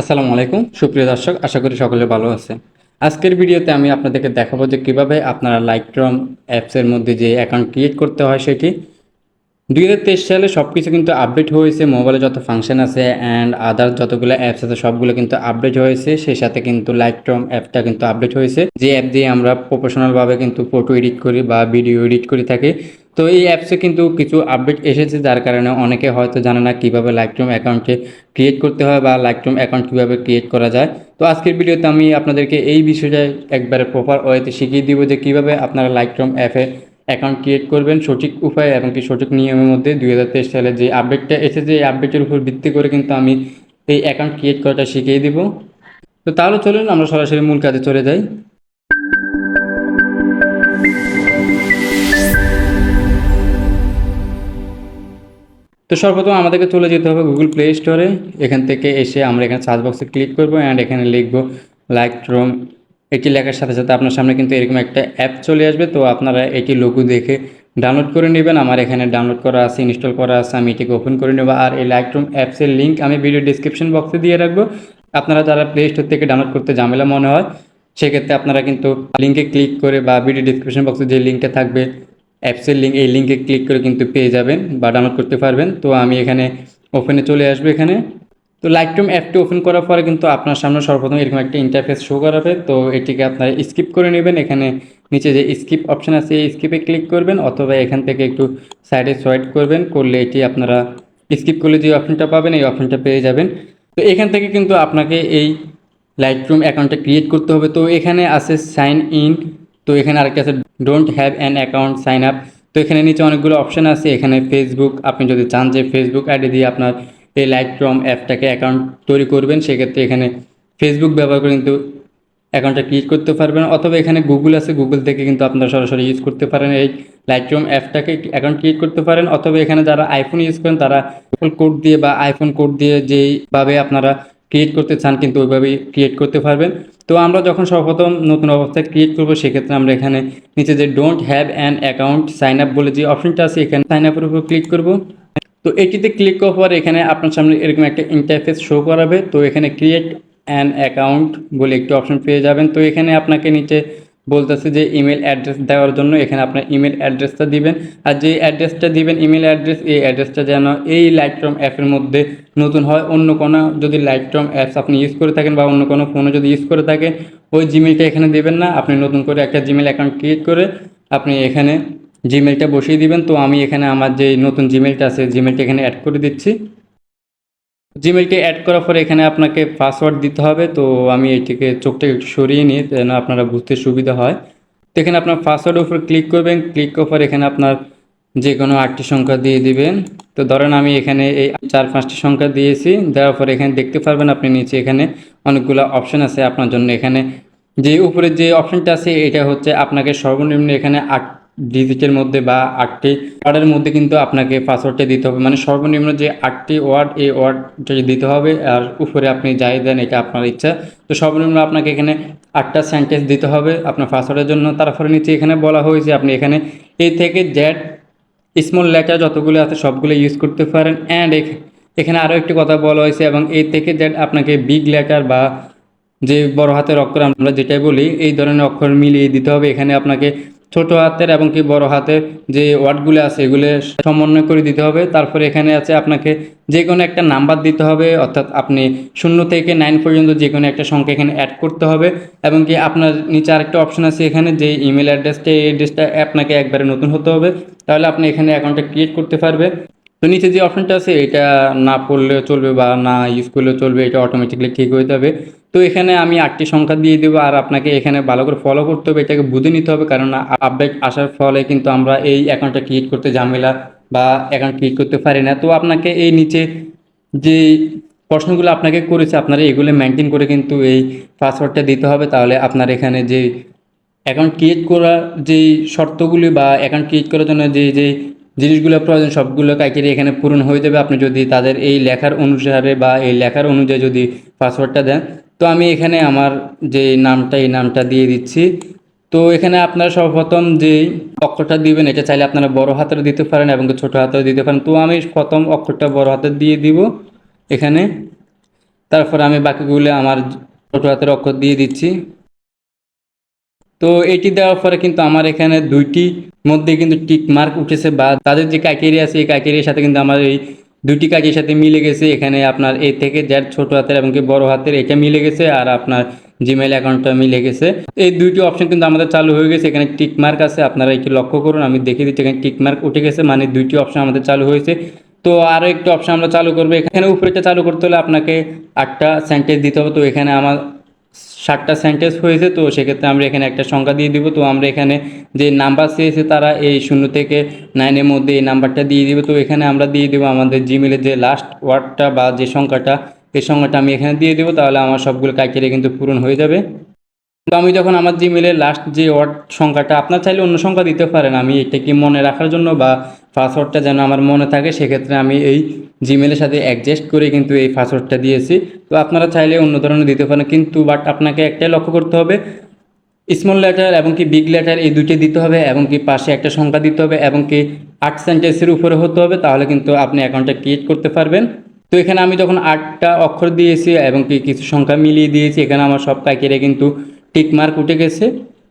আসসালামু আলাইকুম। সুপ্রিয় দর্শক, আশা করি সকলে ভালো আছে আজকের ভিডিওতে আমি আপনাদেরকে দেখাবো যে কীভাবে আপনারা লাইক্রম অ্যাপসের মধ্যে যে অ্যাকাউন্ট ক্রিয়েট করতে হয় সেটি দুই হাজার তেইশ সালে সব কিছু কিন্তু আপডেট হয়েছে। মোবাইলে যত ফাংশন আছে অ্যান্ড আদার যতগুলো অ্যাপস আছে, সবগুলো কিন্তু আপডেট হয়েছে। সেই সাথে কিন্তু লাইট্রম অ্যাপটা কিন্তু আপডেট হয়েছে। যে অ্যাপ দিয়ে আমরা প্রফেশনালভাবে কিন্তু ফটো এডিট করি বা ভিডিও এডিট করে থাকি। তো এই অ্যাপসে কিন্তু কিছু আপডেট এসেছে, যার কারণে অনেকে হয়তো জানে না কীভাবে লাইটরুম অ্যাকাউন্টে ক্রিয়েট করতে হয় বা লাইটরুম অ্যাকাউন্ট কীভাবে ক্রিয়েট করা যায়। তো আজকের ভিডিওতে আমি আপনাদেরকে এই বিষয়টা একবারে প্রপার ওয়েতে শিখিয়ে দিব যে কীভাবে আপনারা লাইটরুম অ্যাপে অ্যাকাউন্ট ক্রিয়েট করবেন সঠিক উপায়ে এবং কি সঠিক নিয়মের মধ্যে দুই হাজার তেইশ সালে যে আপডেটটা এসেছে, এই আপডেটের উপর ভিত্তি করে কিন্তু আমি এই অ্যাকাউন্ট ক্রিয়েট করাটা শিখিয়ে দিব। তো তাহলে চলুন, আমরা সরাসরি মূল কাজে চলে যাই। তো সর্বপ্রথম আমাদেরকে চলে যেতে হবে গুগল প্লে স্টোরে এখান থেকে এসে আমরা এখানে সার্চ বক্সে ক্লিক করব অ্যান্ড এখানে লিখব লাইক রোম এটি লেখার সাথে সাথে আপনার সামনে কিন্তু এরকম একটা অ্যাপ চলে আসবে। তো আপনারা এটি লোগো দেখে ডাউনলোড করে নেবেন। আমার এখানে ডাউনলোড করা আছে ইনস্টল করা আছে। আমি এটিকে ওপেন করে নেব। আর এই লাইটরুম অ্যাপসের লিঙ্ক আমি ভিডিও ডিসক্রিপশন বক্সে দিয়ে রাখব। আপনারা যারা প্লে স্টোর থেকে ডাউনলোড করতে ঝামেলা মনে হয়, সেক্ষেত্রে আপনারা কিন্তু লিঙ্কে ক্লিক করে বা ভিডিও ডিসক্রিপশন বক্সে যে লিঙ্কটা থাকবে অ্যাপসের লিঙ্ক এই লিঙ্কে ক্লিক করে কিন্তু পেয়ে যাবেন বা ডাউনলোড করতে পারবেন। তো আমি এখানে ওপেনে চলে আসব এখানে। তো লাইটরুম অ্যাপটি ওপেন করার পরে কিন্তু আপনার সামনে সর্বপ্রথম এরকম একটা ইন্টারফেস শো করাবে। তো এটিকে আপনারা স্কিপ করে নেবেন। এখানে নিচে যে স্কিপ অপশান আছে, এই স্কিপে ক্লিক করবেন অথবা এখান থেকে একটু সাইডে সোয়াইট করবেন। করলে এটি আপনারা স্কিপ করলে যে অপশনটা পাবেন, এই অপশনটা পেয়ে যাবেন। তো এখান থেকে কিন্তু আপনাকে এই লাইটরুম অ্যাকাউন্টটা ক্রিয়েট করতে হবে। তো এখানে আছে সাইন ইন তো এখানে আরেকটা আছে don't have an account sign up তো এখানে নিচে অনেকগুলো অপশান আছে। এখানে ফেসবুক আপনি যদি চান যে ফেসবুক আইডি দিয়ে আপনার এই লাইটরম অ্যাপটাকে অ্যাকাউন্ট তৈরি করবেন, সেক্ষেত্রে এখানে ফেসবুক ব্যবহার করে কিন্তু অ্যাকাউন্টটা ক্রিয়েট করতে পারবেন, অথবা এখানে গুগল আছে গুগল থেকে কিন্তু আপনারা সরাসরি ইউজ করতে পারেন এই লাইটরুম অ্যাপটাকে অ্যাকাউন্ট ক্রিয়েট করতে পারেন, অথবা এখানে যারা আইফোন ইউজ করেন, তারা কোড দিয়ে বা আইফোন কোড দিয়ে যেইভাবে আপনারা ক্রিয়েট করতে চান কিন্তু ওইভাবেই ক্রিয়েট করতে পারবেন। তো আমরা যখন সর্বপ্রথম নতুন অবস্থায় ক্রিয়েট করব, সেক্ষেত্রে আমরা এখানে নিচে যে don't have an account sign up বলে যে অপশনটা আছে, এখানে সাইন আপের উপর ক্লিক করব। তো এটিতে ক্লিক করার পর এখানে আপনার সামনে এরকম একটা ইন্টারফেস শো করাবে। তো এখানে ক্রিয়েট অ্যান অ্যাকাউন্ট বলে একটি অপশন পেয়ে যাবেন। তো এখানে আপনাকে নিচে বলতেছে যে ইমেল অ্যাড্রেস দেওয়ার জন্য এখানে আপনার ইমেল অ্যাড্রেসটা দিবেন। আর যে অ্যাড্রেসটা দিবেন ইমেল অ্যাড্রেস এই অ্যাড্রেসটা যেন এই লাইটরম অ্যাপের মধ্যে নতুন হয়। অন্য কোনো যদি লাইটরম অ্যাপস আপনি ইউজ করে থাকেন বা অন্য কোনো ফোনে যদি ইউজ করে থাকেন, ওই জিমেলটা এখানে দেবেন না। আপনি নতুন করে একটা জিমেল অ্যাকাউন্ট ক্রিয়েট করে আপনি এখানে জিমেলটা বসিয়ে দিবেন। তো আমি এখানে আমার যে নতুন জিমেলটা আছে জিমেলটা এখানে অ্যাড করে দিচ্ছি। জিমেলটি অ্যাড করার পরে এখানে আপনাকে পাসওয়ার্ড দিতে হবে। তো আমি এটিকে চোখটাকে একটু সরিয়ে নিই, যেন আপনারা বুঝতে সুবিধা হয়। তো এখানে আপনার পাসওয়ার্ডের উপর ক্লিক করবেন। ক্লিক করার পর এখানে আপনার যে কোনো আটটি সংখ্যা দিয়ে দিবেন। তো ধরেন আমি এখানে এই চার, পাঁচটি সংখ্যা দিয়েছি। দেওয়ার পরে এখানে দেখতে পারবেন আপনি নিচে এখানে অনেকগুলো অপশান আছে। আপনার জন্য এখানে যে উপরে যে অপশানটা আছে, এটা হচ্ছে আপনাকে সর্বনিম্ন এখানে আট ডিজিটের মধ্যে বা আটটি ওয়ার্ডের মধ্যে কিন্তু আপনাকে পাসওয়ার্ডটা দিতে হবে। মানে সর্বনিম্ন যে আটটি ওয়ার্ড, এই ওয়ার্ডটা দিতে হবে, আর উপরে আপনি যাই দেন, এটা আপনার ইচ্ছা। তো সর্বনিম্ন আপনাকে এখানে আটটা সেন্টেন্স দিতে হবে আপনার পাসওয়ার্ডের জন্য। তারপরে নিচে এখানে বলা হয়েছে আপনি এখানে এ থেকে জেড স্মল লেটার যতগুলো আছে সবগুলো ইউজ করতে পারেন। অ্যান্ড এখানে আরও একটি কথা বলা হয়েছে এবং এ থেকে জেড আপনাকে বিগ লেটার বা যে বড় হাতের অক্ষর আমরা যেটাই বলি, এই ধরনের অক্ষর মিলিয়ে দিতে হবে। এখানে আপনাকে ছোট হাতের এবং কি বড় হাতের যে ওয়ার্ডগুলো আছে, এগুলো সমন্বয় করে দিতে হবে। তারপরে এখানে আছে আপনাকে যে কোনো একটা নাম্বার দিতে হবে, অর্থাৎ আপনি শূন্য থেকে নাইন পর্যন্ত যে কোনো একটা সংখ্যা এখানে অ্যাড করতে হবে। এবং কি আপনার নিচে আরেকটা অপশন আছে এখানে, যে ইমেল অ্যাড্রেসটা এই অ্যাড্রেসটা আপনাকে একবারে নতুন হতে হবে। তাহলে আপনি এখানে অ্যাকাউন্টটা ক্রিয়েট করতে পারবে। তো নিচে যে অপশনটা আছে, এটা না পড়লেও চলবে বা না ইউজ করলেও চলবে, এটা অটোমেটিকলি ঠিক হয়ে যাবে। তো এখানে আমি আটটি সংখ্যা দিয়ে দেবো আর আপনাকে এখানে ভালো করে ফলো করতে হবে, এটাকে বুঝে নিতে হবে কারণ আপডেট আসার ফলে কিন্তু আমরা এই অ্যাকাউন্টটা ক্রিয়েট করতে ঝামেলা বা অ্যাকাউন্ট ক্রিয়েট করতে পারি না। তো আপনাকে এই নিচে যে প্রশ্নগুলো আপনাকে করেছে, আপনারা এগুলো মেনটেন করে কিন্তু এই পাসওয়ার্ডটা দিতে হবে। তাহলে আপনার এখানে যে অ্যাকাউন্ট ক্রিয়েট করার যেই শর্তগুলি বা অ্যাকাউন্ট ক্রিয়েট করার জন্য যে যে জিনিসগুলো প্রয়োজন, সবগুলো ক্রাইটেরিয়া এখানে পূরণ হয়ে যাবে। আপনি যদি তাদের এই লেখার অনুসারে বা এই লেখার অনুযায়ী যদি পাসওয়ার্ডটা দেন তো আমি এখানে আমার যে নামটা, এই নামটা দিয়ে দিচ্ছি। তো এখানে আপনারা সর্বপ্রথম যে অক্ষরটা দিবেন, এটা চাইলে আপনারা বড় হাতের দিতে পারেন এবং ছোট হাতের দিতে পারেন। তো আমি প্রথম অক্ষরটা বড় হাতের দিয়ে দিব এখানে। তারপর আমি বাকিগুলো আমার ছোটো হাতের অক্ষর দিয়ে দিচ্ছি। তো এটি দেওয়ার পরে কিন্তু আমার এখানে দুইটি মধ্যে কিন্তু টিক মার্ক উঠেছে বা তাদের যে ক্রাইটেরিয়া আছে, এই ক্রাইটেরিয়ার সাথে কিন্তু আমার এই দুইটি কাজের সাথে মিলে গেছে। এখানে আপনার এ থেকে যার ছোট হাতের এবং কি বড় হাতের, এটা মিলে গেছে আর আপনার জিমেল অ্যাকাউন্টটা মিলে গেছে। এই দুইটি অপশন কিন্তু আমাদের চালু হয়ে গেছে। এখানে টিক মার্ক আছে, আপনারা একটু লক্ষ্য করুন, আমি দেখিয়ে দিচ্ছি, এখানে টিক মার্ক উঠে গেছে মানে দুইটি অপশন আমাদের চালু হয়েছে। তো আরও একটি অপশন আমরা চালু করব। এখানে উপরেটা চালু করতে হলে আপনাকে আটটা সেন্টেন্স দিতে হবে। তো এখানে আমার ষাটটা সেন্টেন্স হয়েছে, তো সেক্ষেত্রে আমরা এখানে একটা সংখ্যা দিয়ে দিব। তো আমরা এখানে যে নাম্বার চেয়েছে তারা এই শূন্য থেকে নাইনের মধ্যে এই নাম্বারটা দিয়ে দিব। তো এখানে আমরা দিয়ে দেবো আমাদের জিমেলের যে লাস্ট ওয়ার্ডটা বা যে সংখ্যাটা, এই সংখ্যাটা আমি এখানে দিয়ে দেবো, তাহলে আমার সবগুলো ক্রাইটেরিয়া কিন্তু পূরণ হয়ে যাবে। তো আমি যখন আমার জিমেলের লাস্ট যে ওয়ার্ড সংখ্যাটা, আপনার চাইলে অন্য সংখ্যা দিতে পারেন। আমি এটাকে মনে রাখার জন্য বা পাসওয়ার্ডটা যেন আমার মনে থাকে, সেক্ষেত্রে আমি এই জিমেলের সাথে অ্যাডজাস্ট করে কিন্তু এই পাসওয়ার্ডটা দিয়েছি। তো আপনারা চাইলে অন্য ধরনের দিতে পারেন, কিন্তু বাট আপনাকে একটাই লক্ষ্য করতে হবে স্মল লেটার এবং কি বিগ লেটার এই দুইটি দিতে হবে এবং কি পাশে একটা সংখ্যা দিতে হবে এবং কি আট সেন্টেন্সের উপরে হতে হবে, তাহলে কিন্তু আপনি অ্যাকাউন্টটা ক্রিয়েট করতে পারবেন। তো এখানে আমি যখন আটটা অক্ষর দিয়েছি এবং কি কিছু সংখ্যা মিলিয়ে দিয়েছি, এখানে আমার সব কাকিরে কিন্তু টিক মার্ক উঠে গেছে।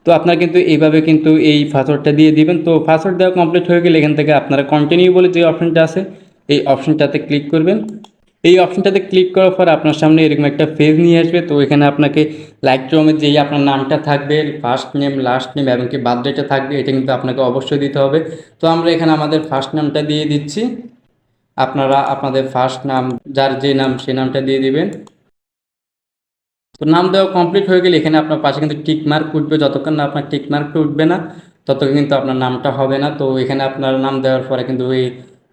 তো আপনারা কিন্তু এইভাবে কিন্তু এই পাসওয়ার্ডটা দিয়ে দিবেন। তো পাসওয়ার্ড দেওয়া কমপ্লিট হয়ে গেলে এখান থেকে আপনারা কন্টিনিউ বলে যে অপশনটা আছে এই অপশনটাতে ক্লিক করবেন। এই অপশনটাতে ক্লিক করার পর আপনার সামনে এরকম একটা পেজ নিয়ে আসবে। তো এখানে আপনাকে লাইক রুমের যেই আপনার নামটা থাকবে ফার্স্ট নেম লাস্ট নেম এবং কি বার্থডেটা থাকবে, এটা কিন্তু আপনাকে অবশ্যই দিতে হবে। তো আমরা এখানে আমাদের ফার্স্ট নামটা দিয়ে দিচ্ছি। আপনারা আপনাদের ফার্স্ট নাম, যার যে নাম সেই নামটা দিয়ে দিবেন। তো নাম দেওয়া কমপ্লিট হয়ে গেলে এখানে আপনার পাশে কিন্তু টিক মার্ক উঠবে। যতক্ষণ না আপনার টিক মার্কটা উঠবে না, ততক্ষণ কিন্তু আপনার নামটা হবে না। তো এখানে আপনার নাম দেওয়ার পরে কিন্তু এই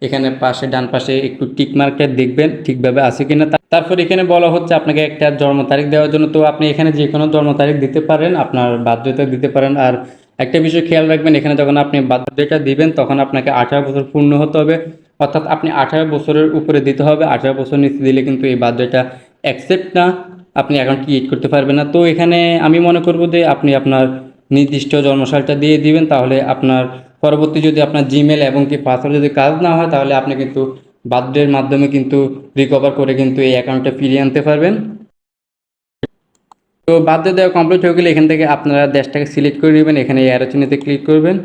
এখানে পাশে, ডান পাশে একটু টিক মার্কটা দেখবেন, ঠিকভাবে আছে কিনা তারপর এখানে বলা হচ্ছে আপনাকে একটা জন্ম তারিখ দেওয়ার জন্য। তো আপনি এখানে যে কোনো জন্ম তারিখ দিতে পারেন, আপনার বাধ্যতা দিতে পারেন। আর একটা বিষয় খেয়াল রাখবেন, এখানে যখন আপনি বার্থডেটা দিবেন, তখন আপনাকে আঠারো বছর পূর্ণ হতে হবে। অর্থাৎ আপনি আঠারো বছরের উপরে দিতে হবে। আঠারো বছর নিচে দিলে কিন্তু এই বার্থডেটা অ্যাকসেপ্ট না। আপনি অ্যাকাউন্ট ক্রিয়েট করতে পারবেন না। তো এখানে আমি মনে করব যে আপনি আপনার নির্দিষ্ট জন্মসালটা দিয়ে দিবেন, তাহলে আপনার পরবর্তী যদি আপনার জিমেল এবং কি পাসওয়ার্ড যদি কাজ না হয়, তাহলে আপনি কিন্তু বার্থডের মাধ্যমে কিন্তু রিকভার করে কিন্তু এই অ্যাকাউন্টটা ফিরিয়ে আনতে পারবেন। তো বার্থডে দেওয়া কমপ্লিট হয়ে গেলে এখান থেকে আপনারা দেশটাকে সিলেক্ট করে নেবেন, এখানে এই অ্যারো ক্লিক করবেন।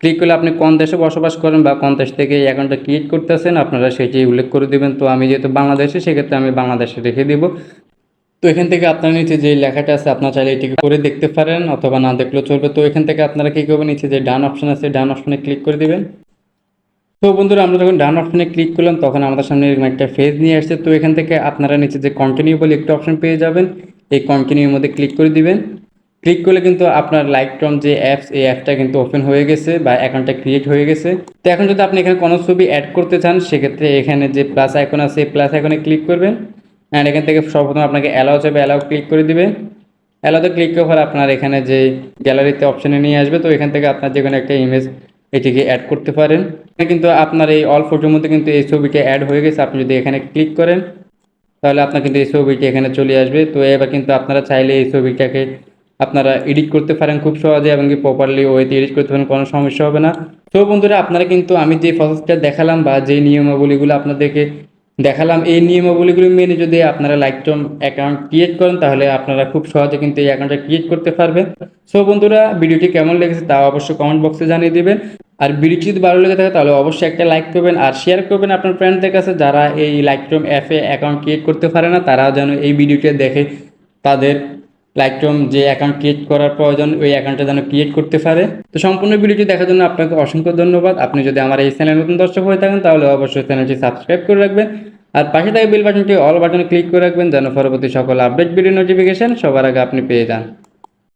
ক্লিক করলে আপনি কোন দেশে বসবাস করেন বা কোন দেশ থেকে এই অ্যাকাউন্টটা ক্রিয়েট করতেছেন, আপনারা সেটি উল্লেখ করে দেবেন। তো আমি যেহেতু বাংলাদেশে, সেক্ষেত্রে আমি বাংলাদেশে রেখে দিব। তো এখান থেকে আপনার নিচে যে লেখাটা আছে, আপনার চাইলে এটিকে করে দেখতে পারেন অথবা না দেখলেও চলবে। তো এখান থেকে আপনারা কী করবেন? নিচে যে ডান অপশন আছে, ডান অপশনে ক্লিক করে দিবেন। তো বন্ধুরা, আমরা যখন ডান অপশনে ক্লিক করলাম, তখন আমাদের সামনে এরকম একটা ফেজ নিয়ে আসছে। তো এখান থেকে আপনারা নিচে যে কন্টিনিউ বলে একটা অপশন পেয়ে যাবেন, এই কন্টিনিউর মধ্যে ক্লিক করে দিবেন। ক্লিক করলে কিন্তু আপনার লাইকট্রম যে অ্যাপস এই অ্যাপটা কিন্তু ওপেন হয়ে গেছে বা অ্যাকাউন্টটা ক্রিয়েট হয়ে গেছে। তো এখন যদি আপনি এখানে কোনো ছবি অ্যাড করতে চান, সেক্ষেত্রে এখানে যে প্লাস আইকন আছে প্লাস আইকনে ক্লিক করবেন। অ্যান্ড এখান থেকে সর্বপ্রথম আপনাকে অ্যালাউ চাইবে অ্যালাউ ক্লিক করে দিবে। অ্যালাউতে ক্লিক করার আপনার এখানে যে গ্যালারিতে অপশনে নিয়ে আসবে, তো এখান থেকে আপনার যে কোনো একটা ইমেজ এটিকে অ্যাড করতে পারেন। কিন্তু আপনার এই অল ফটোর মধ্যে কিন্তু এই ছবিটা অ্যাড হয়ে গেছে, আপনি যদি এখানে ক্লিক করেন, তাহলে আপনার কিন্তু এই ছবিটি এখানে চলে আসবে। তো এবার কিন্তু আপনারা চাইলে এই ছবিটাকে আপনারা এডিট করতে পারেন খুব সহজে এবং কি প্রপারলি ওয়েতে এডিট করতে পারেন, কোনো সমস্যা হবে না। তো বন্ধুরা, আপনারা কিন্তু আমি যে প্রসেসটা দেখালাম বা যে নিয়মাবলীগুলো আপনাদেরকে দেখালাম এই নিয়মাবলীগুলি মেনে যদি আপনারা লাইকটম অ্যাকাউন্ট ক্রিয়েট করেন, তাহলে আপনারা খুব সহজে কিন্তু এই অ্যাকাউন্টটা ক্রিয়েট করতে পারবেন। সো বন্ধুরা, ভিডিওটি কেমন লেগেছে তা অবশ্যই কমেন্ট বক্সে জানিয়ে দেবেন। আর ভিডিওটি যদি ভালো লেগে থাকে, তাহলে অবশ্যই একটা লাইক করবেন আর শেয়ার করবেন আপনার ফ্রেন্ডদের কাছে যারা এই লাইকটম অ্যাপে অ্যাকাউন্ট ক্রিয়েট করতে পারে না, তারাও যেন এই ভিডিওটি দেখে তাদের লাইকটম যে অ্যাকাউন্ট ক্রিয়েট করার প্রয়োজন, ওই অ্যাকাউন্টটা যেন ক্রিয়েট করতে পারে। তো সম্পূর্ণ ভিডিওটি দেখার জন্য আপনাকে অসংখ্য ধন্যবাদ। আপনি যদি আমার এই চ্যানেল নতুন দর্শক হয়ে থাকেন, তাহলে অবশ্যই চ্যানেলটি সাবস্ক্রাইব করে রাখবেন। আর পাশে থাকা বেল বাটনটি অল বাটনে ক্লিক করে রাখবেন, যেন পরবর্তী সকল আপডেট ভিডিও নোটিফিকেশন সবার আগে আপনি পেয়ে যান।